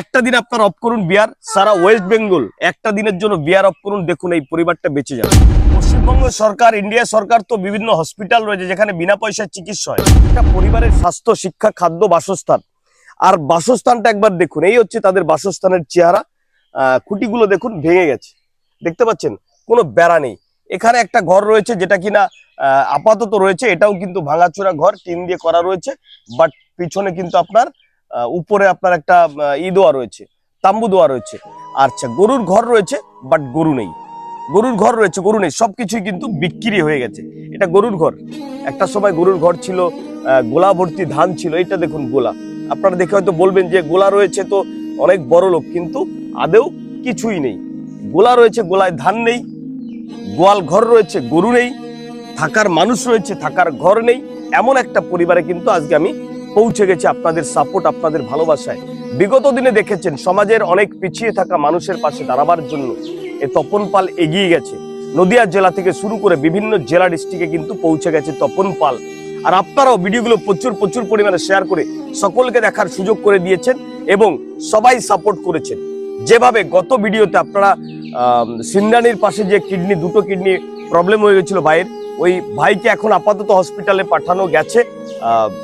একটা দিন আপনার অফ করুন বিয়ার সারা ওয়েস্ট বেঙ্গল একটা দিনের জন্য বিয়ার অফ করুন, দেখুন এই পরিবারটা বেঁচে যাবে। পশ্চিমবঙ্গ সরকার ইন্ডিয়া সরকার তো বিভিন্ন হসপিটাল রয়েছে যেখানে বিনা পয়সায় চিকিৎসা হয়। একটা পরিবারের স্বাস্থ্য, শিক্ষা, খাদ্য, বাসস্থান। আর বাসস্থানটা একবার দেখুন, এই হচ্ছে তাদের বাসস্থানের চেহারা। খুঁটিগুলো দেখুন, ভেঙে গেছে। দেখতে পাচ্ছেন? কোনো বেড়া নেই। এখানে একটা ঘর রয়েছে যেটা কিনা আপাতত রয়েছে, এটাও কিন্তু ভাঙাচোরা ঘর, টিন দিয়ে করা রয়েছে বাট পিছনে কিন্তু আপনার উপরে আপনার একটা ই দেওয়া রয়েছে, তাম্বু দেওয়া রয়েছে। আচ্ছা গরুর ঘর রয়েছে বাট গরু নেই। গরুর ঘর রয়েছে, গরু নেই, সবকিছুই কিন্তু বিক্রি হয়ে গেছে। এটা গরুর ঘর। একটা সময় গরুর ঘর ছিল গোলা ভর্তি ধান ছিল এটা দেখুন গোলা। আপনারা দেখে হয়তো বলবেন যে গোলা রয়েছে তো অনেক বড় লোক, কিন্তু আদেও কিছুই নেই। গোলা রয়েছে, গোলায় ধান নেই, গোয়াল ঘর রয়েছে, গরু নেই, থাকার মানুষ রয়েছে, থাকার ঘর নেই। এমন একটা পরিবারে কিন্তু আজকে আমি পৌঁছে গেছে আপনাদের সাপোর্ট আপনাদের ভালোবাসায়। বিগত দিনে দেখেছেন, সমাজের অনেক পিছিয়ে থাকা মানুষের পাশে দাঁড়াবার জন্য এ তপন পাল এগিয়ে গেছে। নদিয়া জেলা থেকে শুরু করে বিভিন্ন জেলা ডিস্ট্রিক্টে কিন্তু পৌঁছে গেছে তপন পাল। আর আপনারাও ভিডিওগুলো প্রচুর প্রচুর পরিমাণে শেয়ার করে সকলকে দেখার সুযোগ করে দিয়েছেন এবং সবাই সাপোর্ট করেছেন। যেভাবে গত ভিডিওতে আপনারা সিন্দানির পাশে যে কিডনি, দুটো কিডনি প্রবলেম হয়ে গেছিল ভাইয়ের, ওই ভাইকে এখন আপাতত হসপিটালে পাঠানো গেছে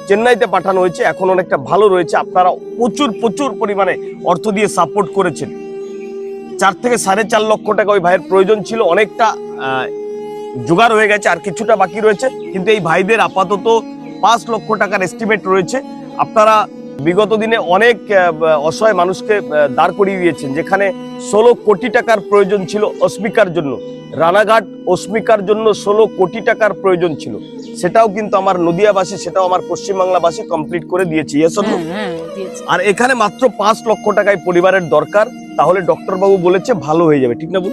চেন্নাইতে পাঠানো হয়েছে, এখন অনেকটা ভালো রয়েছে, আপনারা প্রচুর প্রচুর পরিমাণে অর্থ দিয়ে সাপোর্ট করেছেন। চার থেকে সাড়ে চার লক্ষ টাকা ওই ভাইয়ের প্রয়োজন ছিল, অনেকটা জোগাড় হয়ে গেছে, আর কিছুটা বাকি রয়েছে, কিন্তু এই ভাইদের আপাতত পাঁচ লক্ষ টাকার এস্টিমেট রয়েছে। আপনারা বিগত দিনে অনেক আহ, অসহায় মানুষকে দাঁড় করিয়ে দিয়েছেন যেখানে ষোলো কোটি টাকার প্রয়োজন ছিল অস্মিকার জন্য। রানাঘাট অস্মিকার জন্য ষোলো কোটি টাকার প্রয়োজন ছিল। সেটাও কিন্তু আমার নদিয়াবাসী সেটাও আমার পশ্চিমবাংলাবাসী কমপ্লিট করে দিয়েছি? হ্যাঁ, হ্যাঁ, দিয়েছে। আর এখানে মাত্র পাঁচ লক্ষ টাকায় পরিবারের দরকার তাহলে ডক্টর বাবু বলেছে ভালো হয়ে যাবে ঠিক না বল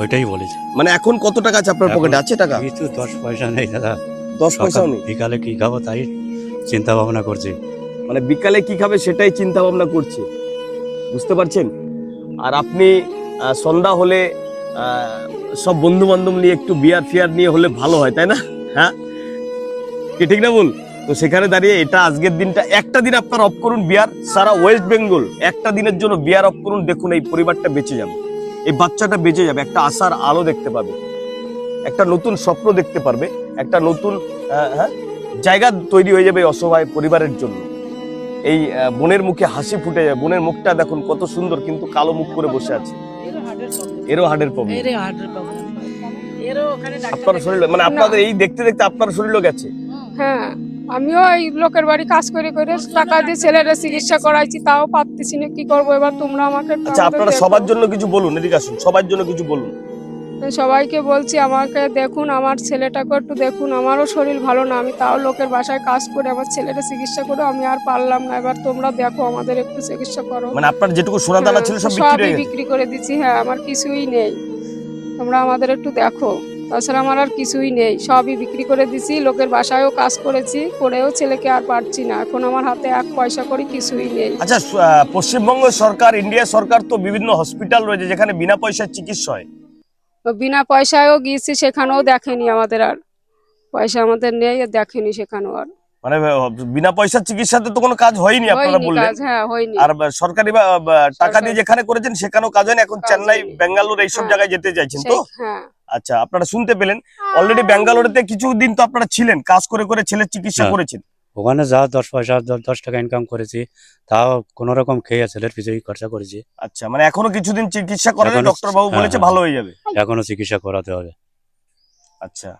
ওইটাই বলেছে। মানে এখন কত টাকা আছে আপনার পকেটে আছে টাকা? কিছু দশ পয়সা নেই দাদা। দশ পয়সাও নেই? বিকালে কি খাব তাই চিন্তা ভাবনা করছি। মানে বিকালে কি খাবে সেটাই চিন্তা ভাবনা করছে। বুঝতে পারছেন? আর আপনি সন্ধ্যা হলে সব বন্ধু বান্ধব নিয়ে একটু বিয়ার ফিয়ার নিয়ে হলে ভালো হয়, তাই না? হ্যাঁ? কি ঠিক না বল? তো সেখানে দাঁড়িয়ে এটা আজকের দিনটা, একটা দিন আপনার অফ করুন বিয়ার, সারা ওয়েস্ট বেঙ্গল একটা দিনের জন্য বিয়ার অফ করুন, দেখুন এই পরিবারটা বেঁচে যাবে। এই বাচ্চাটা বেঁচে যাবে, একটা আশার আলো দেখতে পাবে। একটা নতুন স্বপ্ন দেখতে পারবে, একটা নতুন হ্যাঁ? জায়গা তৈরি হয়ে যাবে অসহায় পরিবারের জন্য। এই বোনের মুখে হাসি ফুটে যায়। বোনের মুখটা দেখুন কত সুন্দর কিন্তু কালো মুখ করে বসে আছে। এরও হার্টের। প্রবলেম আপনার শরীর মানে আপনাদের এই দেখতে দেখতে আপনার শরীরও গেছে? হ্যাঁ আমিও এই লোকের বাড়ি কাজ করে করে টাকা দিয়ে ছেলেরা চিকিৎসা করাইছি তাও পারতেছি না কি করব? এবার তোমরা আমাকে আচ্ছা আপনারা সবার জন্য কিছু বলুন এদিকে আসুন সবার জন্য কিছু বলুন। সবাইকে বলছি আমাকে দেখুন আমার ছেলেটাকে একটু দেখুন আমারও শরীর ভালো না আমি তাও লোকের বাসায় কাজ করে আমার ছেলেটা চিকিৎসা করে আমি আর পারলাম না এবার তোমরা দেখো আমাদের একটু চিকিৎসা করো। মানে আপনার যেটুকু সোনা দানা ছিল সব বিক্রি হয়ে বিক্রি করে দিচ্ছি হ্যাঁ আমার কিছুই নেই। তোমরা আমাদের একটু দেখো তাছাড়া আমার আর কিছুই নেই সবই বিক্রি করে দিছি লোকের বাসায়ও কাজ করেছি করেও ছেলেকে আর পারছি না এখন আমার হাতে এক পয়সা করে কিছুই নেই। আচ্ছা পশ্চিমবঙ্গ সরকার ইন্ডিয়া সরকার তো বিভিন্ন হসপিটাল রয়েছে যেখানে বিনা পয়সায় চিকিৎসা হয়। বিনা পয়সায়ও গিয়েছি সেখানেও দেখেনি আমাদের আর। পয়সা আমাদের নেই আর দেখেনি সেখানেও আর। মানে বিনা পয়সার চিকিৎসাতে তো কোনো কাজ হয়নি আপনারা বললেন। হ্যাঁ আর সরকারি টাকা দিয়ে যেখানে করেছেন সেখানেও কাজ হয়নি। এখন চেন্নাই। বেঙ্গালোর এইসব হ্যাঁ। জায়গায় যেতে চাইছেন তো? হ্যাঁ। আচ্ছা আপনারা শুনতে পেলেন। অলরেডি ব্যাঙ্গালোরেতে কিছুদিন তো আপনারা ছিলেন। কাজ করে করে ছেলের চিকিৎসা। করেছেন। ওখানে যা দশ পয়সা দশ টাকা ইনকাম করেছি তাও কোনো রকম খেয়ে ছেলের পিছিয়ে খরচা করেছি। আচ্ছা মানে এখনও কিছুদিন চিকিৎসা এখনো- ডক্টর বাবু হ্যাঁ, বলেছে হ্যাঁ। ভালো হয়ে যাবে। এখনও চিকিৎসা করাতে হবে। আচ্ছা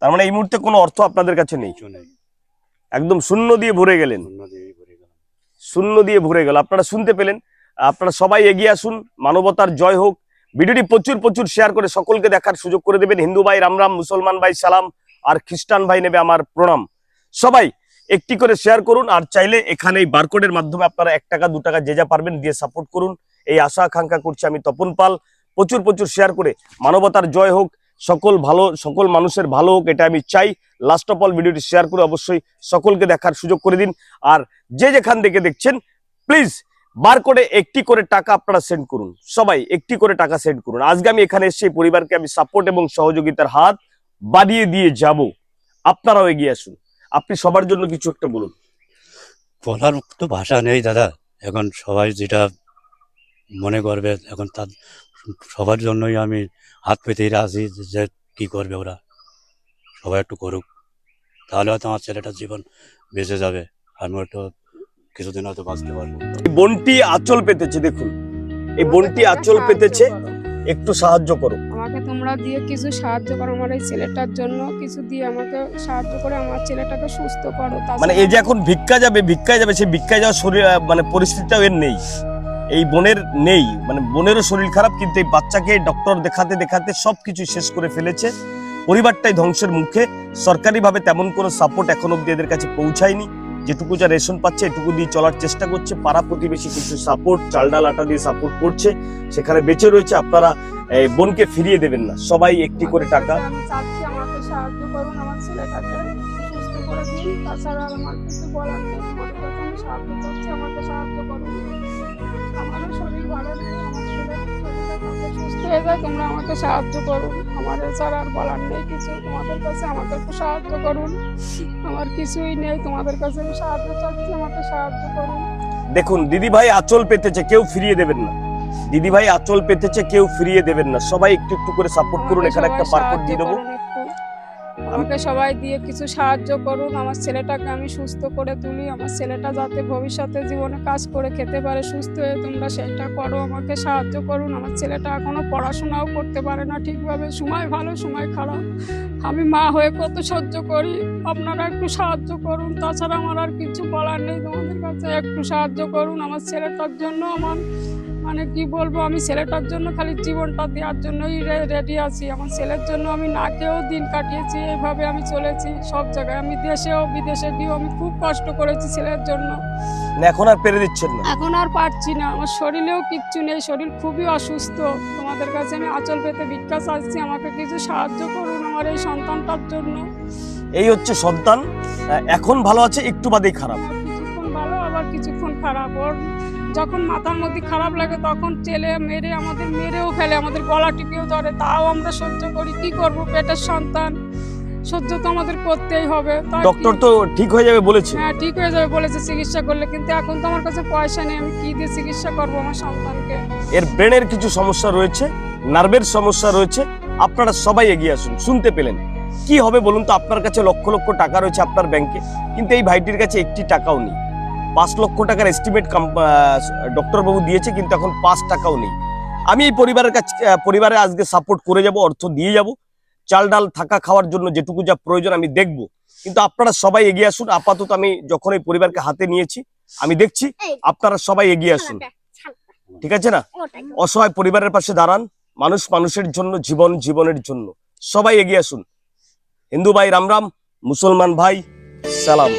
তার মানে এই মুহূর্তে কোনো অর্থ আপনাদের কাছে নেই? একদম শূন্য দিয়ে ভরে গেলেন। শূন্য দিয়ে ভরে গেল। আপনারা শুনতে পেলেন আপনারা সবাই এগিয়ে আসুন মানবতার জয় হোক। ভিডিওটি প্রচুর প্রচুর শেয়ার করে সকলকে দেখার সুযোগ করে দেবেন। হিন্দু ভাই রাম রাম মুসলমান ভাই সালাম আর খ্রিস্টান ভাই নেবে আমার প্রণাম। সবাই একটি করে শেয়ার করুন আর চাইলে এখানে এই বারকোডের মাধ্যমে আপনারা এক টাকা, দু টাকা যে যা পারবেন দিয়ে সাপোর্ট করুন। এই আশা, আকাঙ্ক্ষা করছি আমি তপন পাল। প্রচুর প্রচুর শেয়ার করে। মানবতার জয় হোক, সকল ভালো, সকল মানুষের ভালো হোক, এটা আমি চাই। লাস্ট অফ অল ভিডিওটি শেয়ার করে অবশ্যই সকলকে দেখার সুযোগ করে দিন। আর যে যেখান থেকে দেখছেন প্লিজ বার করে একটি করে টাকা আপনারা সেন্ড করুন। সবাই একটি করে টাকা সেন্ড করুন। আজকে আমি এখানে এসে পরিবারকে আমি সাপোর্ট এবং সহযোগিতার হাত বাড়িয়ে দিয়ে যাব। আপনারাও এগিয়ে আসুন। আপনি সবার জন্য কিছু একটা বলুন। বলার তো ভাষা নেই দাদা। এখন সবাই যেটা মনে করবে এখন তার সবার জন্যই আমি হাত পেতেই আছি যে- কি করবে ওরা। সবাই একটু করুক। তাহলে হয়তো আমার ছেলেটার জীবন বেঁচে যাবে। আমি একটু কিছুদিন হয়তো বাঁচতে পারব। এই বোনটি আঁচল পেতেছে দেখুন। এই বোনটি আঁচল পেতেছে একটু সাহায্য করো আমাকে তোমরা দিয়ে কিছু সাহায্য করো আমার এই ছেলেটার জন্য কিছু দিয়ে আমাকে সাহায্য করে আমার ছেলেটাকে সুস্থ করো মানে এই যে এখন ভিক্ষা যাবে ভিক্ষায় যাবে সেই ভিক্ষায় যাওয়ার শরীর মানে পরিস্থিতিটাও এর নেই। এই বোনের নেই মানে বোনেরও শরীর খারাপ কিন্তু এই বাচ্চাকে ডক্টর দেখাতে দেখাতে সবকিছু শেষ করে ফেলেছে। পরিবারটাই ধ্বংসের মুখে। সরকারিভাবে তেমন কোনো সাপোর্ট এখন অব্দি এদের কাছে পৌঁছায়নি। যেটুকু যা রেশন পাচ্ছে, এটুকু দিয়ে চলার চেষ্টা করছে। পাড়া প্রতিবেশী কিছু সাপোর্ট চাল ডাল আটা দিয়ে সাপোর্ট করছে। সেখানে বেঁচে রয়েছে। আপনারা বোনকে ফিরিয়ে দেবেন না। সবাই একটি করে টাকা। তাছাড়া আমার কিছু বলার নেই। তোমাদের সাহায্য চাচ্ছি আমাকে সাহায্য করুন আমারও শরীর ভালো নেই আমার সুস্থ হয়ে যায় তোমরা আমাকে সাহায্য এছাড়া আর বলার নেই কিছু তোমাদের কাছে আমাকে একটু সাহায্য করুন। আমার কিছুই নেই তোমাদের কাছে আমি সাহায্য চাচ্ছি আমাকে সাহায্য করুন। দেখুন দিদি ভাই আঁচল পেতেছে কেউ ফিরিয়ে দেবেন না। দিদি ভাই আঁচল পেতেছে কেউ ফিরিয়ে দেবেন না। সবাই একটু একটু করে সাপোর্ট করুন এখানে একটা সবাই পারপোর্ট দিয়ে দেবো। আমাকে সবাই দিয়ে কিছু সাহায্য করুন, আমার ছেলেটাকে আমি সুস্থ করে তুলি, আমার ছেলেটা যাতে ভবিষ্যতে জীবনে কাজ করে খেতে পারে, সুস্থ হয়ে তোমরা সেটা করো, আমাকে সাহায্য করুন, আমার ছেলেটা এখনও পড়াশোনাও করতে পারে না ঠিকভাবে, সময় ভালো, সময় খারাপ। আমি মা হয়ে কত সহ্য করি, আপনারা একটু সাহায্য করুন, তাছাড়া আমার আর কিছু বলার নেই, তোমাদের কাছে একটু সাহায্য করুন, আমার ছেলেটার জন্য আমার মানে কি বলব আমি ছেলেটার জন্য খালি জীবনটা দেওয়ার জন্যই রেডি আছি। আমার ছেলের জন্য আমি না খেয়েও দিন কাটিয়েছি এইভাবে আমি চলেছি সব জায়গায়। আমি দেশেও বিদেশে গিয়েও আমি খুব কষ্ট করেছি ছেলের জন্য। এখন আর পেরে দিচ্ছেন না? এখন আর পারছি না। আমার শরীরেও কিচ্ছু নেই শরীর খুবই অসুস্থ। তোমাদের কাছে আমি আচল পেতে ভিক্ষা চাচ্ছি আমাকে কিছু সাহায্য করুন আমার এই সন্তানটার জন্য। এই হচ্ছে সন্তান। এখন ভালো আছে একটু বাদেই খারাপ। কিছুক্ষণ ভালো আবার কিছুক্ষণ খারাপ। ওর যখন মাথার মধ্যে খারাপ লাগে তখন ছেলে মেরে আমাদের মেরেও ফেলে আমাদের গলা টিপেও ধরে। তাও আমরা সহ্য করি কি করব? পেটের সন্তান সহ্য তো আমাদের করতেই হবে। ডক্টর তো ঠিক হয়ে যাবে বলেছে। হ্যাঁ ঠিক হয়ে যাবে বলেছে চিকিৎসা করলে কিন্তু এখন তো আমার কাছে পয়সা নেই আমি কি দিয়ে চিকিৎসা করব আমার সন্তানকে? এর ব্রেনের কিছু সমস্যা রয়েছে নার্ভের সমস্যা রয়েছে আপনারা সবাই এগিয়ে আসুন শুনতে পেলেন। কি হবে বলুন তো আপনার কাছে লক্ষ লক্ষ টাকা রয়েছে আপনার ব্যাংকে কিন্তু এই ভাইটির কাছে একটি টাকাও নেই। পাঁচ লক্ষ টাকার এস্টিমেট ডক্টর বাবু দিয়েছে কিন্তু এখন পাঁচ টাকাও নেই। আমি এই পরিবারের কাছে পরিবারে আজকে সাপোর্ট করে যাব অর্থ দিয়ে যাব। চাল ডাল থাকা খাওয়ার জন্য যেটুকু যা প্রয়োজন আমি দেখব। কিন্তু আপনারা সবাই এগিয়ে আসুন। আপাতত আমি যখন এই পরিবারকে হাতে নিয়েছি আমি দেখছি আপনারা সবাই এগিয়ে আসুন। ঠিক আছে না? অসহায় পরিবারের পাশে দাঁড়ান। মানুষ মানুষের জন্য জীবন জীবনের জন্য। সবাই এগিয়ে আসুন। হিন্দু ভাই রাম রাম। মুসলমান ভাই সালাম।